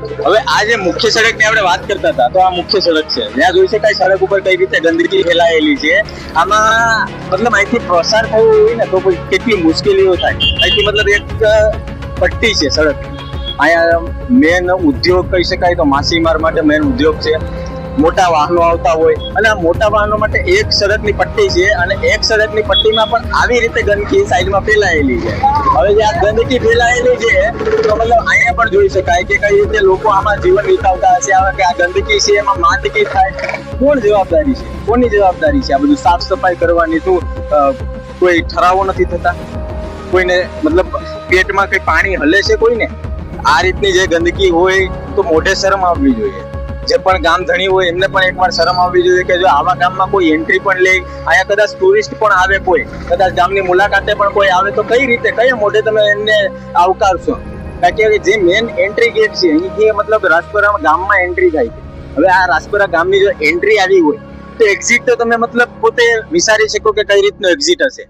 હવે આ જે મુખ્ય સડકની આપણે વાત કરતા હતા, તો આ મુખ્ય સડક છે. જ્યાં જોઈ શકાય સડક ઉપર કઈ રીતે ગંદકી ફેલાયેલી છે. આમાં મતલબ અહીંથી પ્રસાર થવું હોય ને તો કેટલી મુશ્કેલીઓ થાય. અહીંથી મતલબ એક પટ્ટી છે સડક. અહીંયા મેન ઉદ્યોગ કહી શકાય તો માછીમાર માટે મેન ઉદ્યોગ છે. મોટા વાહનો આવતા હોય. અને આ મોટા વાહનો માટે એક સડકની પટ્ટી છે અને એક સડકની પટ્ટીમાં પણ આવી રીતે ગંદકી સાઈડમાં ફેલાયેલી છે. હવે જે આ ગંદકી ફેલાયેલી છે, તો મતલબ પણ જોઈ શકાય કે કઈ રીતે લોકો આમાં જીવન વિતાવતા હશે આવે કે આ ગંદકી છે, એમાં માંદગી થાય. કોણ જવાબદારી છે? કોની જવાબદારી છે? આ બધું સાફ સફાઈ કરવાની શું કોઈ ઠરાવો નથી થતા? કોઈને મતલબ પેટમાં કઈ પાણી હલે છે કોઈને? આ રીતની જે ગંદકી હોય તો મોઢે શરમ આવવી જોઈએ. જે પણ ગામ ધણી હોય એમને પણ એકવાર શરમ આવવી જોઈએ કે જો આવા ગામમાં કોઈ એન્ટ્રી પણ લે, અહીંયા કદાચ ટુરિસ્ટ પણ આવે કોઈ, કદાચ ગામની મુલાકાતે પણ કોઈ આવે તો કઈ રીતે, કયા મોઢે તમે એમને આવકારશો? કારણ કે જે મેન એન્ટ્રી ગેટ છે, અહીંથી મતલબ રાજપુરા ગામમાં એન્ટ્રી થાય છે. હવે આ રાજપુરા ગામની જો એન્ટ્રી આવી હોય, તો એક્ઝિટ તો તમે મતલબ પોતે વિચારી શકો કે કઈ રીતનું એક્ઝિટ હશે.